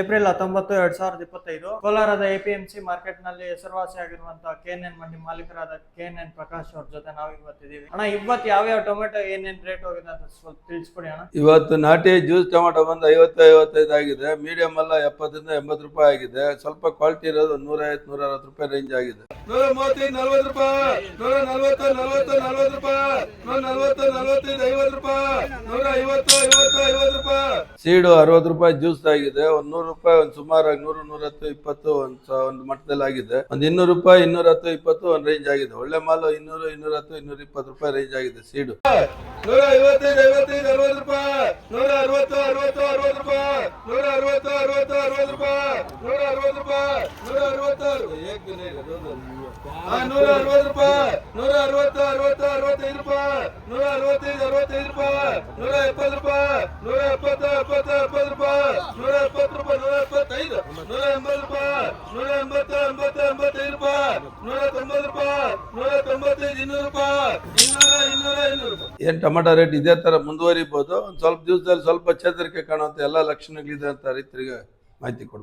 April ಹತ್ತೊಂಬತ್ತು, ಎರಡ್ ಸಾವಿರದ ಇಪ್ಪತ್ತೈದು, ಕೋಲಾರದ ಎಪಿಎಂಸಿ ಮಾರ್ಕೆಟ್ನಲ್ಲಿ ಹೆಸರುವಾಸಿಯಾಗಿರುವಂತಹ ಕೆಎನ್ಎನ್ ಮಂಡಿ ಮಾಲೀಕರಾದ ಕೆಎನ್ಎನ್ ಪ್ರಕಾಶ್ ಅವ್ರ ಜೊತೆ ನಾವು ಇವತ್ತಿದ್ದೀವಿ ಅಣ್ಣ, ಇವತ್ತು ಯಾವ ಟೊಮೆಟೊ, ಏನೇನ್ ರೇಟ್ ಹೋಗಿದೆ ಅಂತ ಸ್ವಲ್ಪ ತಿಳಿಸ್ಕೊಡಿ ಅಣ್ಣ. ಇವತ್ತು ನಾಟಿ ಜ್ಯೂಸ್ ಟೊಮೆಟೊ ಬಂದು ಐವತ್ತು, ಐವತ್ತೈದು ಆಗಿದೆ. ಮೀಡಿಯಂ ಎಲ್ಲ ಎಪ್ಪತ್ತರಿಂದ ಎಂಬತ್ತು ರೂಪಾಯಿ ಆಗಿದೆ. ಸ್ವಲ್ಪ ಕ್ವಾಲಿಟಿ ಇರೋದು ನೂರ ಐವತ್ತು ನೂರ ಅರವತ್ತು ರೂಪಾಯಿ ರೇಂಜ್ ಆಗಿದೆ. ನೂರ ಮೂವತ್ತೈದು ನಲ್ವತ್ತು ರೂಪಾಯಿ. ನೂರ ನಲ್ವತ್ತು ನಲ್ವತ್ತು ನಲ್ವತ್ತು ರೂಪಾಯಿ. ನೂರ ನಲ್ವತ್ತು ನಲ್ವತ್ತೈದು ಐವತ್ತು ರೂಪಾಯಿ. ನೂರ ಐವತ್ತು ಐವತ್ತು ಐವತ್ತು ರೂಪಾಯಿ. ಸೀಡು ಅರವತ್ತು ರೂಪಾಯಿ ಜ್ಯೂಸ್ ಆಗಿದೆ. ಒಂದ್ ನೂರು ರೂಪಾಯಿ ಒಂದ್ ಸುಮಾರಾಗಿ ನೂರು ನೂರತ್ತು ಇಪ್ಪತ್ತು ಒಂದ್ ಒಂದು ಮಟ್ಟದಲ್ಲಿ ಆಗಿದೆ. ಒಂದು ಇನ್ನೂರು ರೂಪಾಯಿ ಇನ್ನೂರ ಹತ್ತು ಇಪ್ಪತ್ತು ಒಂದ್ ರೇಂಜ್ ಆಗಿದೆ. ಒಳ್ಳೆ ಮಾಲು ಇನ್ನೂರು ಇನ್ನೂರ ಹತ್ತು ಇನ್ನೂರ ಇಪ್ಪತ್ತು ರೂಪಾಯಿ ರೇಂಜ್ ಆಗಿದೆ ಸೀಡು. ನೂರ ಐವತ್ತೈದು ಐವತ್ತೈದು ಅರವತ್ತು ರೂಪಾಯಿ. ನೂರ ಅರವತ್ತು ಅರವತ್ತು ರೂಪಾಯಿ ನೂರ ಅರವತ್ತು ರೂಪಾಯಿ ನೂರ ಅರವತ್ತು ಹಾ, ನೂರ ಅರವತ್ತು ರೂಪಾಯಿ ನೂರ ಅರವತ್ತು ಅರವತ್ತು ಅರವತ್ತೈದು ರೂಪಾಯಿ ನೂರ ಅರವತ್ತೈದು ಅರವತ್ತೈದು ರೂಪಾಯಿ ನೂರ ಎಪ್ಪತ್ತು ರೂಪಾಯಿ ನೂರ ಎಪ್ಪತ್ತು ಎಪ್ಪತ್ತು ಎಪ್ಪತ್ತು ರೂಪಾಯಿ ನೂರ ಎಪ್ಪತ್ತು ರೂಪಾಯಿ ನೂರ ಎಪ್ಪತ್ತೈದು ನೂರ ಎಂಬತ್ತು ರೂಪಾಯಿ ನೂರ ಎಂಬತ್ತು ಎಂಬತ್ತು ಎಂಬತ್ತೈದು ರೂಪಾಯಿ ನೂರ ತೊಂಬತ್ತು ರೂಪಾಯಿ ನೂರ ತೊಂಬತ್ತೈದು ಇನ್ನೂರು ರೂಪಾಯಿ ಇನ್ನೂರ ಇನ್ನೂರ ಇನ್ನೂರು ಏನ್ ಟೊಮೆಟೊ ರೇಟ್ ಇದೇ ತರ ಮುಂದುವರಿಬಹುದು ಒಂದ್ ಸ್ವಲ್ಪ ದಿವಸದಲ್ಲಿ ಸ್ವಲ್ಪ ಚೇತರಿಕೆ ಕಾಣುವಂತ ಎಲ್ಲ ಲಕ್ಷಣಗಳಿದೆ ಅಂತ ರೈತರಿಗೆ வாழ்த்தி கொடுப்போம்